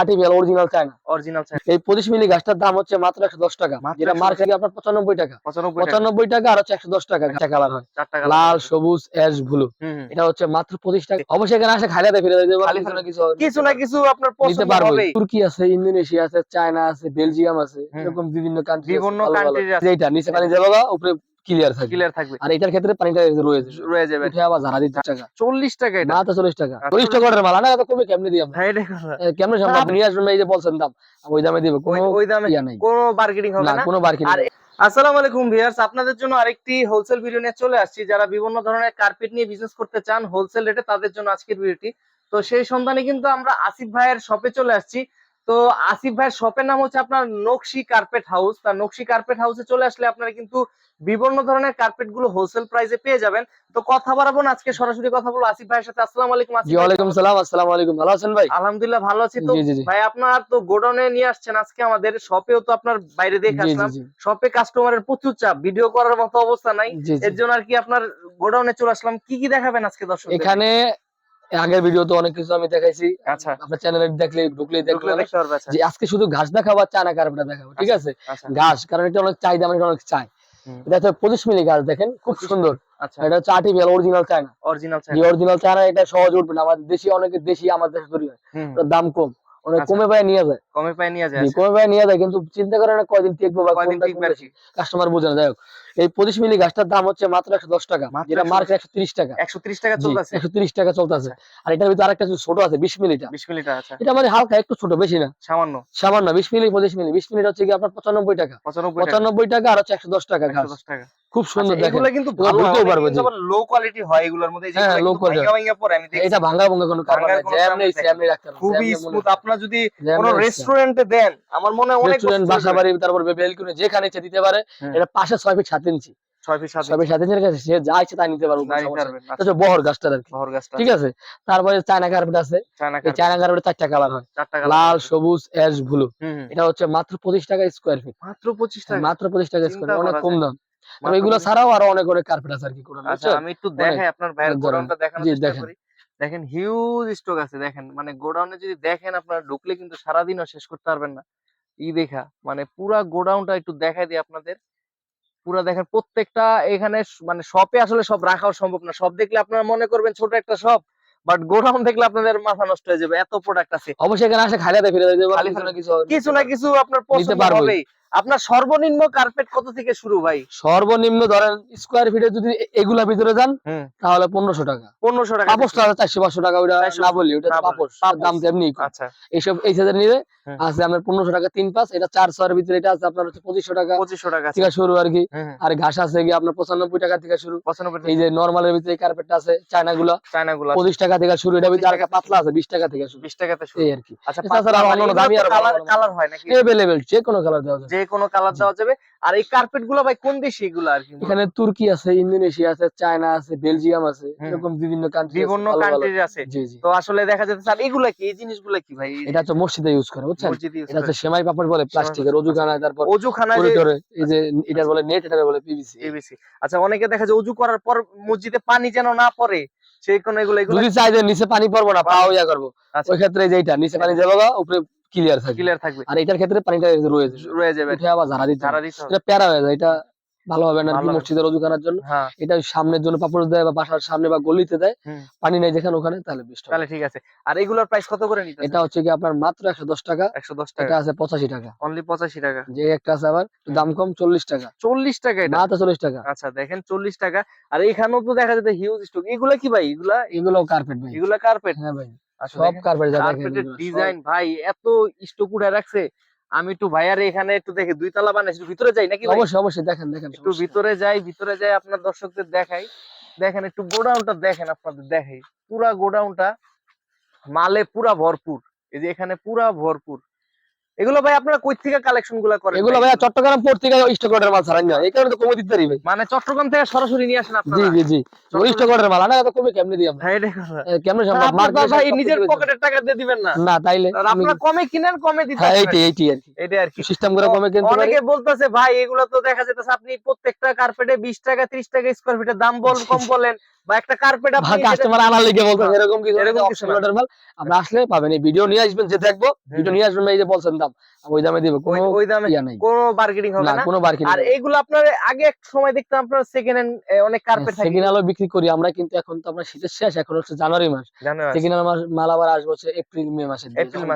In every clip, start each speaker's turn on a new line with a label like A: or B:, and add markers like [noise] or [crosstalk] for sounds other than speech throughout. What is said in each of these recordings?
A: Artificial original China
B: original
A: এই পঁচিশ মিলি গাছটার দাম হচ্ছে মাত্র একশো দশ টাকা। যেটা মার্কেটে আপনার পঁচানব্বই টাকা।
B: পঁচানব্বই টাকা।
A: আর হচ্ছে একশো দশ টাকা গাছটা কালার হয়। লাল সবুজ অ্যাশ ব্লু। এটা হচ্ছে মাত্র পঁচিশ টাকা। অবশ্যই এখানে আসে খাইলাতে ফিরে কিছু
B: কিছু না কিছু আপনার
A: নিতে
B: পছন্দ
A: পারব তুর্কি আছে ইন্দোনেশিয়া আছে চায়না আছে বেলজিয়াম আছে এরকম বিভিন্ন কান্ট্রি
B: বিভিন্ন country আছে।
A: নিচে পানি উপরে ক্লিয়ার থাকে
B: ক্লিয়ার থাকবে।
A: আর এটার ক্ষেত্রে পানিটা রয়েছে
B: রয়ে যাবে।
A: উঠে আবার ঝাড়া দিতে টাকা
B: চল্লিশ টাকা এটা।
A: মাত্র চল্লিশ টাকা।
B: আচ্ছা।
A: চল্লিশ টাকা মাল। না এত কমে কেমনে দিই আমরা
B: হ্যাঁ এটা
A: কেমনে সম্ভব? নিয়ে আসবেন এই যে বলছেন দাম। ওই দামে দিবে। কোনো
B: ওই- দামে
A: নাই।
B: কোনো বার্গেনিং হবে
A: না কোনো বার্কিং
B: আর আসসালামু আলাইকুম ভিউয়ার্স আপনাদের জন্য আরেকটি হোলসেল ভিডিও নিয়ে চলে আসছি। যারা বিভিন্ন ধরনের কার্পেট নিয়ে বিজনেস করতে চান হোলসেল রেটে তাদের জন্য আজকের ভিডিওটি তো সেই সন্ধানে কিন্তু আমরা আসিফ ভাইয়ের শপে চলে আসছি। তো আসিফ ভাইয়ের শপের নাম হচ্ছে আপনার নকশি কার্পেট হাউস তার নকশি কার্পেট হাউসে চলে আসলে আপনারা কিন্তু বিভিন্ন ধরনের কার্পেটগুলো হোলসেল প্রাইসে পেয়ে যাবেন। তো কথা বাড়াবো না আজকে সরাসরি কথা বলব আসিফ ভাইয়ের সাথে। আসসালামু আলাইকুম আসিফ
A: জি
B: ভাই,
A: ওয়ালাইকুম সালাম আসসালামু আলাইকুম। ভালো আছেন ভাই?
B: আলহামদুলিল্লাহ ভালো আছি। তো ভাই আপনার তো গোডাউনে নিয়ে আসছেন আজকে আমাদের। শপেও তো আপনার বাইরে দেখে আসলাম। শপে কাস্টমারের প্রচুর চাপ ভিডিও করার মতো অবস্থা নাই। এর জন্য আর কি আপনার গোডাউনে চলে আসলাম। কি কি দেখাবেন আজকে দর্শক
A: এখানে আগের ভিডিওতে অনেক কিছু আমি দেখাইছি।
B: আচ্ছা।
A: আপনার চ্যানেলে দেখলে
B: ঢুকলে দেখলে আচ্ছা।
A: যে আজকে শুধু ঘাস দেখাবো আর চায়না কার্পেটটা দেখাবো ঠিক আছে?
B: আচ্ছা।
A: ঘাস কারণ এটা অনেক চাহিদা মানে অনেক চাই।
B: দেখো
A: এটা হচ্ছে পঁচিশ মিলি ঘাস দেখেন খুব সুন্দর।
B: আচ্ছা।
A: এটা হচ্ছে আর্টিফিশিয়াল অরিজিনাল চায়না।
B: অরিজিনাল
A: যে অরিজিনাল চায়না এটা সহজ উঠবে না। আমাদের দেশি অনেকে দেশি আমাদের দেশে তৈরি হয়। দাম কম। অনেক
B: আচ্ছা।
A: কমে পায় নিয়ে যায়।
B: কমে পাই নিয়ে যায়
A: কমে পায় নিয়ে যায় কিন্তু চিন্তা করে না কয়দিন টিকবো বা
B: কয়দিন টিকবে
A: কাস্টমার বোঝে না। যাই হোক এই পঁচিশ মিলি গাছটার দাম হচ্ছে মাত্র একশো দশ টাকা যেটা
B: 110
A: মার্কেট একশো তিরিশ টাকা।
B: একশো ত্রিশ টাকা চলতেছে।
A: একশো তিরিশ টাকা চলতেছে। আর এটার ভিতরে আরেকটা ছোট আছে বিশ মিলিটা।
B: বিশ মিনিট আচ্ছা।
A: এটা মানে হালকা একটু ছোট বেশি না।
B: সামান্য।
A: সামান্য বিশ মিলি পঁচিশ মিলি। বিশ মিনিট হচ্ছে কি আপনার পঁচানব্বই টাকা।
B: পঁচানব্বই টাকা।
A: আর হচ্ছে একশো দশ টাকা ঘাস
B: একশো দশ টাকা।
A: খুব সুন্দর
B: আচ্ছা,
A: দেখেন।
B: এগুলো কিন্তু ভালো
A: ধুতেও পারবে, জি।
B: লো কোয়ালিটি হয় এগুলোর মধ্যে।
A: হ্যাঁ,
B: যেগুলো
A: low
B: একটু
A: quality।
B: ভাঙা ভাঙা পরে আমি দেখছি
A: এটা ভাঙ্গা ভঙ্গা কোনো কারণ নাই জ্যাম নেই স্যাম নেই রাখতে
B: খুবই স্মুথ আপনার যদি কোনো রেস্টুরেন্টে দেন আমার মনে হয় অনেক
A: রেস্টুরেন্ট বাসা বাড়ি তারপর বেলকুনি যেখানে ইচ্ছে দিতে পারে এটা পাশে ছয় ফিট সাত ইঞ্চি। তারপরে চায়না কার্পেট আছে।
B: চায়না
A: এই
B: কার্পেট,
A: চারটা কালার হয়। লাল সবুজ অ্যাশ ব্লু। এটা হচ্ছে মাত্র পঁচিশ টাকা স্কোয়ার ফিট
B: মাত্র পঁচিশ টাকা।
A: মাত্র পঁচিশ টাকা স্কোয়ার অনেক কম দাম। এগুলো ছাড়াও আরও অনেক অনেক কার্পেট আছে আর কি কোনো
B: আচ্ছা আমি একটু দেখাই আপনার ভাইয়ের গোডাউনটা দেখানোর চেষ্টা
A: দেখেন।
B: করি। দেখেন হিউজ স্টক আছে দেখেন। মানে গোডাউনে যদি দেখেন আপনার ঢুকলে কিন্তু সারাদিনও শেষ করতে পারবেন না। ই দেখা মানে পুরা গোডাউনটা একটু দেখাই দিই আপনাদের। পুরা দেখেন প্রত্যেকটা এখানে মানে শপে আসলে সব রাখাও সম্ভব না। সব দেখলে আপনারা মনে করবেন ছোট একটা শপ বাট গোডাউন দেখলে আপনাদের মাথা নষ্ট হয়ে যাবে। এত প্রোডাক্ট আছে।
A: অবশ্যই এখানে আসে ফিরে
B: খালি
A: পারবেন
B: ফেলে-
A: কিছু
B: কিছু না কিছু আপনার পছন্দ। হবেই। আপনার সর্বনিম্ন কার্পেট কত থেকে শুরু ভাই?
A: সর্বনিম্ন ধরেন স্কোয়ার ফিটে যদি এগুলা ভিতরে যান তাহলে পনেরোশো টাকা।
B: পনেরোশো টাকা
A: পাপোসটা চারশো পাঁচশো টাকা ওটা না বলি ওটা পাপোস। দাম তেমনি।
B: আচ্ছা।
A: এইসব এই সাইজের নিলে আছে আপনার পনেরোশো টাকা তিন পাঁচ এটা চার ছয়ের ভিতরে এটা আছে আপনার হচ্ছে পঁচিশশো টাকা।
B: পঁচিশশো টাকা
A: থেকে শুরু আর কি। আর ঘাস আছে গিয়ে আপনার পঁচানব্বই টাকা থেকে শুরু।
B: পঁচানব্বই
A: এই যে নর্মালের ভিতরে কার্পেটটা আছে চায়না গুলা
B: চায়না গুলা
A: পঁচিশ টাকা থেকে শুরু এটা ভিতরে
B: 20
A: আরেকটা পাতলা আছে বিশ টাকা থেকে শুরু।
B: বিশ টাকাতে শুরু।
A: এই আর কি।
B: আচ্ছা কালার হয় নাকি?
A: এভেলেবেল যে কোনো কালার দেওয়া যাবে
B: যে কোনো কালার দেওয়া যাবে। আর এই কার্পেটগুলো ভাই কোন দেশি এগুলো আর কি?
A: এখানে তুর্কি আছে ইন্দোনেশিয়া আছে চায়না আছে বেলজিয়াম আছে এরকম বিভিন্ন কান্ট্রি
B: বিভিন্ন কান্ট্রির আছে। তো আসলে দেখা যাচ্ছে স্যার এগুলা কি? এই জিনিসগুলা কি ভাই?
A: এটা তো মসজিদে ইউজ করে বুঝছেন? এটা হচ্ছে সেমাই পাপড় বলে প্লাস্টিকের অজুখানা তারপর
B: অজুখানায় যে
A: এই যে এটা বলে নেট এটা বলে পিভিসি
B: এবিসি আচ্ছা অনেকে দেখা যায় অজু করার পর মসজিদে পানি যেন না পড়ে সেই কোন এগুলো
A: যদি চাই যে নিচে পানি পড়ব না পাও ইয়া করব।
B: আচ্ছা।
A: ওই ক্ষেত্রে যেটা নিচে পানি যাবে গা, উপরে ক্লিয়ার থাকে
B: ক্লিয়ার থাকবে।
A: আর এটার ক্ষেত্রে পানিটা
B: রয়ে যাবে।
A: উঠে আবার ঝাড়া দিতে
B: ঝাড়া দিতে
A: এটা প্যারা হয়ে যায়। এটা ভালো হবে না। কি। মসজিদের জন্য।
B: হ্যাঁ।
A: এটা সামনের জন্য পাপড় দেয় বা বাসার সামনে বা গলিতে দেয়। পানি নেই যেখানে ওখানে তাহলে
B: তাহলে ঠিক আছে। আর এগুলোর প্রাইস কত করে নিতে
A: এটা হচ্ছে কি আপনার মাত্র একশো দশ টাকা।
B: একশো দশ
A: এটা
B: টাকা
A: আছে পঁচাশি টাকা।
B: অনলি পঁচাশি টাকা।
A: যে একটা আছে আবার দাম কম চল্লিশ টাকা।
B: চল্লিশ টাকা এটা?
A: মাত্র চল্লিশ টাকা।
B: আচ্ছা দেখেন চল্লিশ টাকা। আর এখানেও তো দেখা যাচ্ছে হিউজ স্টক এগুলা কি ভাই? এগুলা
A: এগুলো কার্পেট ভাই।
B: এগুলা কার্পেট
A: হ্যাঁ ভাই। সব কার্পেট
B: ডিজাইন ভাই এত স্টক উঠে রাখছে। আমি একটু ভাইয়ার এখানে একটু দেখে দুই তলা বানাইছি ভিতরে যাই নাকি?
A: অবশ্যই অবশ্যই দেখেন দেখেন
B: একটু ভিতরে যাই ভিতরে যাই আপনার দর্শকদের দেখাই। দেখেন একটু গোডাউনটা দেখেন আপনাদের দেখাই। পুরা গোডাউনটা মালে পুরা ভরপুর। এই যে এখানে পুরা ভরপুর। এগুলো ভাই আপনারা কই থেকে কালেকশনগুলা করেন
A: এগুলো ভাই চট্টগ্রাম পোর্ট থেকে স্টক অর্ডার মাল ছাড়াই না এই কারণে তো কমে দিতে পারি ভাই।
B: মানে চট্টগ্রাম থেকে সরাসরি নিয়ে আসেন আপনারা?
A: জি জি জি। স্টক অর্ডার মাল না এত কমে কেমনে দিই
B: ভাই এটা
A: কেমনে সম্ভব?
B: আপনার ভাই নিজের পকেটের টাকা দিয়ে দিবেন না।
A: না তাইলে
B: আপনারা কমে কিনেন কমে দিতে
A: হ্যাঁ এইটি এইটি আর কি।
B: এটা আর কি।
A: সিস্টেম করে কমে কিনতে
B: অনেকে বলতেছে ভাই এগুলো তো দেখা যেতেছে আপনি প্রত্যেকটা কার্পেটে বিশ টাকা ত্রিশ টাকা স্কোয়ার ফিটের দাম বল কম [laughs] বলেন বা একটা কার্পেট আপনি
A: কাস্টমার আনার লিগে বলতো
B: হ্যাঁ,
A: এরকম কিছু
B: এরকম
A: এরকম
B: কিছু
A: কিছু মাল। আমরা আসলে পাবেন এই ভিডিও নিয়ে আসবেন যে দেখব ভিডিও নিয়ে আসবেন এই যে বলছেন দাম। ওই দামে দিবে কোনো
B: ওই- ওই দামে কোনো বার্গেনিং হবে
A: না
B: না।
A: কোনো বার্কিং
B: আর এইগুলো আপনার আগে এক সময় দেখতাম আপনার সেকেন্ড হ্যান্ড অনেক কার্পেট থাকে।
A: সেকেন্ড আলো বিক্রি করি আমরা কিন্তু এখন তো আমরা শীতের শেষ এখন হচ্ছে জানুয়ারি মাস। সেকেন্ড মাল আবার আসবে এপ্রিল মে মাসে।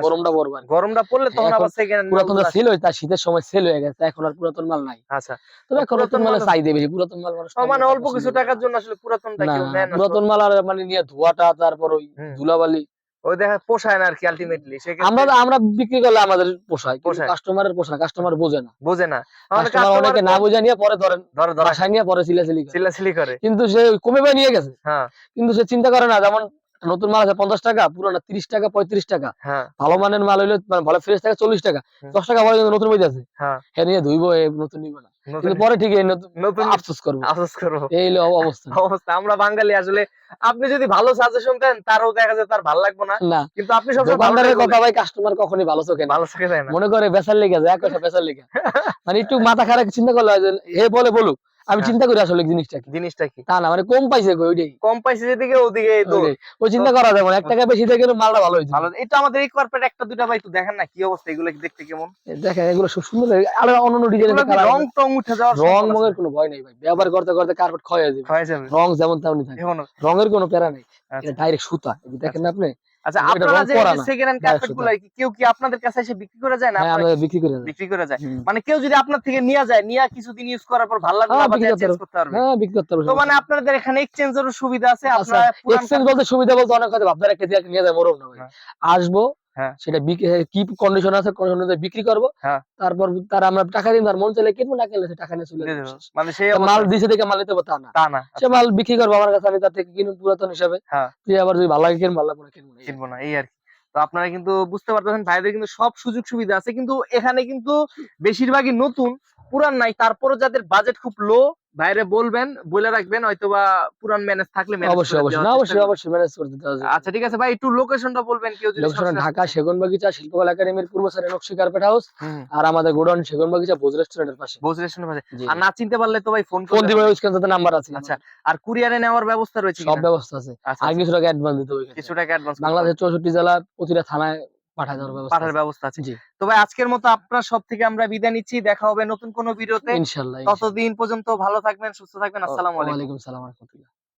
A: গরমটা পড়বে
B: গরমটা পড়লে তখন আবার সেকেন্ড
A: পুরাতন সেল তার শীতের সময় সেল হয়ে গেছে এখন আর পুরাতন মাল নাই।
B: আচ্ছা।
A: তবে
B: পুরাতন
A: মালের
B: মাল-
A: চাহিদা বেশি পুরাতন মাল
B: মানে অল্প কিছু টাকার জন্য আসলে পুরাতনটা কেউ নেয় না
A: পুরাতন মাল আর মানে নিয়ে ধোয়াটা তারপর ওই ধুলাবালি।
B: ওই দেখা পোষায় না আর কি আলটিমেটলি
A: আমরা আমরা বিক্রি করলে আমাদের পোষায় কাস্টমারের পোষায়। কাস্টমার বোঝে না।
B: বোঝে না।
A: কাস্টমার অনেকে না বোঝে নিয়ে পরে ধরেন
B: ধরো ধরো।
A: নিয়ে পরে করে।
B: করে।
A: কিন্তু সে কমে নিয়ে গেছে।
B: হ্যাঁ।
A: কিন্তু সে চিন্তা করে না যেমন নতুন মাল আছে পঞ্চাশ টাকা পুরোনো তিরিশ টাকা পঁয়ত্রিশ টাকা।
B: হ্যাঁ।
A: ভালো মানের মাল হইলে মানে ভালো ফ্রেশ টাকা চল্লিশ টাকা। দশ টাকা কিন্তু নতুন বই আছে।
B: হ্যাঁ।
A: হ্যাঁ নিয়ে ধুইবো নতুন নিব না। পরে ঠিক নতুন আফসোস করব।
B: আফসোস করব।
A: এই অবস্থা।
B: অবস্থা। আমরা বাঙালি আসলে আপনি যদি ভালো সাজেশন দেন তারও দেখা যায় তার ভালো লাগবে না। কিন্তু আপনি সবসময়
A: দোকানদারের কথা ভাই কাস্টমার কখনই ভালো চোখে
B: ভালো থাকে যায় না।
A: মনে করে বেচার লেগে যায় এক কথা বেচার লেগে। [laughs] মানে একটু মাথা খারাপ চিন্তা করলে হয় হে বলে বলুক। আমি
B: হ্যাঁ।
A: চিন্তা করি আসলে জিনিসটা কি।
B: জিনিসটা কি?
A: তা না মানে কম পাইছে ওইটাই।
B: কম পাইছে যেদিকে ওদিকে
A: ওই চিন্তা করা যায় মানে এক টাকা বেশি থেকে মালটা ভালো হয়েছে।
B: ভালো। এটা আমাদের এই কার্পেট একটা দুটা ভাই একটু দেখেন না কি অবস্থা এগুলো দেখতে কেমন?
A: দেখেন এগুলো খুব সুন্দর। আর অন্য অন্য ডিজাইনের
B: রং টং উঠে যাওয়ার
A: রং
B: আছে?
A: কোনো ভয় নেই ভাই। ব্যবহার করতে করতে কার্পেট ক্ষয় হয়ে যাবে।
B: যাবে।
A: রং যেমন তেমনই থাকে। রঙের কোনো প্যারা নেই।
B: আচ্ছা।
A: এটা ডাইরেক্ট সুতা। এই দেখেন না আপনি?
B: আচ্ছা আপনারা যে সেকেন্ড হ্যান্ড কার্পেটগুলো কি কেউ কি আপনাদের কাছে এসে বিক্রি করে যায় না
A: হ্যাঁ আমরা বিক্রি করে
B: বিক্রি করে যায়? মানে কেউ যদি আপনার থেকে নিয়ে যায় নিয়ে কিছুদিন ইউজ করার পর ভালো লাগল
A: হ্যাঁ,
B: আবার চেঞ্জ করতে পারবে।
A: হ্যাঁ বিক্রি করতে পারবে।
B: তো মানে আপনাদের এখানে এক্সচেঞ্জেরও সুবিধা আছে
A: আচ্ছা
B: আপনারা
A: এক্সচেঞ্জ বলতে সুবিধা বলতে অনেক কথা ভাবদার একটা দিয়ে নিয়ে যায় মরম না ভাই।
B: হ্যাঁ।
A: আসব। সেটা কি কন্ডিশন আছে কন্ডিশন বিক্রি করব।
B: হ্যাঁ।
A: তারপর তার আমরা টাকা দিন তার মন চাইলে কিনবো না কিনলে টাকা নিয়ে চলে।
B: মানে
A: তা মাল দিছে দেখে মাল নিতে তা না। সে মাল বিক্রি করব আমার কাছে আমি তার থেকে কিনুন পুরাতন হিসাবে।
B: হ্যাঁ।
A: তুই আবার যদি ভালো লাগে কিন ভালো লাগবে না কিনবো। না।
B: কিনবো না এই আর কি। তো আপনারা কিন্তু বুঝতে পারতেছেন ভাইদের কিন্তু সব সুযোগ সুবিধা আছে। কিন্তু এখানে কিন্তু বেশিরভাগই নতুন পুরান নাই। তারপরও যাদের বাজেট খুব লো বাইরে বলবেন বলে রাখবেন হয়তো বা পুরান ম্যানেজ থাকলে
A: অবশ্যই অবশ্যই। না অবশ্যই। অবশ্যই ম্যানেজ করে দিতে হবে।
B: আচ্ছা ঠিক আছে। ভাই একটু লোকেশনটা বলবেন কেউ যদি
A: লোকেশন ঢাকা সেগুন বাগিচা শিল্পকলা একাডেমির পূর্ব সাইডে নকশি কার্পেট হাউস আর আমাদের গোডাউন সেগুন বাগিচা ভোজ রেস্টুরেন্টের পাশে।
B: বস রেস্টুরেন্টের পাশে। আর না চিনতে পারলে তো ভাই ফোন
A: ফোন দিবে ওই স্ক্রিনে নাম্বার আছে।
B: আচ্ছা আর কুরিয়ারে নেওয়ার ব্যবস্থা রয়েছে
A: সব ব্যবস্থা আছে।
B: আচ্ছা,
A: আর কিছু টাকা অ্যাডভান্স দিতে হবে।
B: কিছু টাকা অ্যাডভান্স
A: বাংলাদেশের চৌষট্টি জেলা প্রতিটা থানায়
B: পাঠার ব্যবস্থা আছে। তো ভাই আজকের মতো আপনার সব থেকে আমরা বিদায় নিচ্ছি। দেখা হবে নতুন কোনো ভিডিওতে।
A: ইনশাল্লাহ
B: ততদিন পর্যন্ত ভালো থাকবেন সুস্থ থাকবেন। আসসালামু আলাইকুম।
A: সালাম রহমতুল্লাহ।